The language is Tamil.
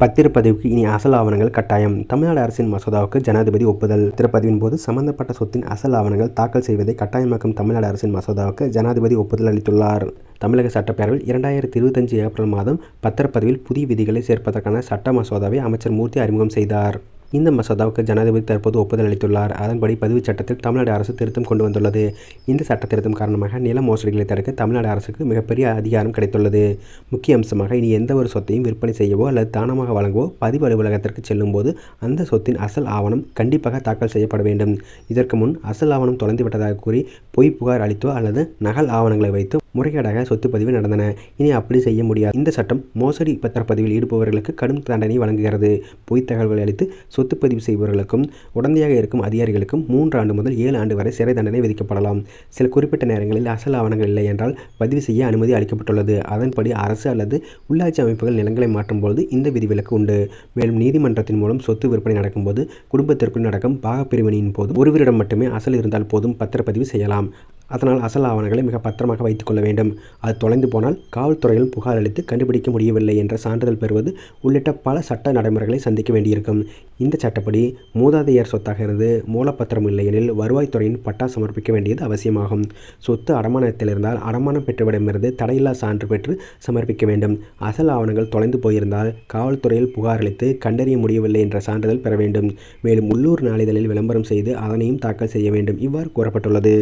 பத்திரப்பதிவுக்கு இனி அசல் ஆவணங்கள் கட்டாயம். தமிழ்நாடு அரசின் மசோதாவுக்கு ஜனாதிபதி ஒப்புதல். பத்திரப்பதிவின் போது சம்பந்தப்பட்ட சொத்தின் அசல் ஆவணங்கள் தாக்கல் செய்வதை கட்டாயமாக்கும் தமிழ்நாடு அரசின் மசோதாவுக்கு ஜனாதிபதி ஒப்புதல் அளித்துள்ளார். தமிழக சட்டப்பேரவையில் இரண்டாயிரத்தி இருபத்தஞ்சு ஏப்ரல் மாதம் பத்திரப்பதிவில் புதிய விதிகளை சேர்ப்பதற்கான சட்ட மசோதாவை அமைச்சர் மூர்த்தி அறிமுகம் செய்தார். இந்த மசோதாவுக்கு ஜனாதிபதி தற்போது ஒப்புதல் அளித்துள்ளார். அதன்படி பதிவுச் சட்டத்தில் தமிழ்நாடு அரசு திருத்தம் கொண்டு வந்துள்ளது. இந்த சட்ட திருத்தம் காரணமாக நில மோசடிகளை தடுக்க தமிழ்நாடு அரசுக்கு மிகப்பெரிய அதிகாரம் கிடைத்துள்ளது. முக்கிய அம்சமாக இனி எந்த ஒரு சொத்தையும் விற்பனை செய்யவோ அல்லது தானமாக வழங்கவோ பதிவு அலுவலகத்திற்கு செல்லும் போது அந்த சொத்தின் அசல் ஆவணம் கண்டிப்பாக தாக்கல் செய்யப்பட வேண்டும். இதற்கு முன் அசல் ஆவணம் தொலைந்து விட்டதாக கூறி பொய் புகார் அளித்தோ அல்லது நகல் ஆவணங்களை வைத்து முறைகேடாக சொத்து பதிவு நடந்தன. இனி அப்படி செய்ய முடியாது. இந்த சட்டம் மோசடி பத்திரப்பதிவில் ஈடுபவர்களுக்கு கடும் தண்டனை வழங்குகிறது. பொய் தகவல்களை அளித்து சொத்து பதிவு செய்பவர்களுக்கும் உடந்தையாக இருக்கும் அதிகாரிகளுக்கும் மூன்று ஆண்டு முதல் ஏழு ஆண்டு வரை சிறை தண்டனை விதிக்கப்படலாம். சில குறிப்பிட்ட நேரங்களில் அசல் ஆவணங்கள் இல்லை என்றால் பதிவு செய்ய அனுமதி அளிக்கப்பட்டுள்ளது. அதன்படி அரசு அல்லது உள்ளாட்சி அமைப்புகள் நிலங்களை மாற்றும்போது இந்த விதிவிலக்கு உண்டு. மேலும் நீதிமன்றத்தின் மூலம் சொத்து விற்பனை நடக்கும்போது குடும்பத்திற்குள் நடக்கும் பாகப்பிரிவினையின் போது ஒருவரிடம் மட்டுமே அசல் இருந்தால் போதும் பத்திரப்பதிவு செய்யலாம். அதனால் அசல் ஆவணங்களை மிக பத்திரமாக வைத்துக்கொள்ள வேண்டும். அது தொலைந்து போனால் காவல்துறையில் புகார் அளித்து கண்டுபிடிக்க முடியவில்லை என்ற சான்றிதழ் பெறுவது உள்ளிட்ட பல சட்ட நடைமுறைகளை சந்திக்க வேண்டியிருக்கும். இந்த சட்டப்படி மூதாதையர் சொத்தாக இருந்து மூலப்பத்திரம் இல்லையெனில் வருவாய்த்துறையின் பட்டா சமர்ப்பிக்க வேண்டியது அவசியமாகும். சொத்து அடமானத்தில் இருந்தால் அடமானம் பெற்றவிடமிருந்து தடையில்லா சான்று பெற்று சமர்ப்பிக்க வேண்டும். அசல் ஆவணங்கள் தொலைந்து போயிருந்தால் காவல்துறையில் புகார் அளித்து கண்டறிய முடியவில்லை என்ற சான்றிதழ் பெற வேண்டும். மேலும் உள்ளூர் நாளிதழில் விளம்பரம் செய்து அதனையும் தாக்கல் செய்ய வேண்டும். இவ்வாறு கூறப்பட்டுள்ளது.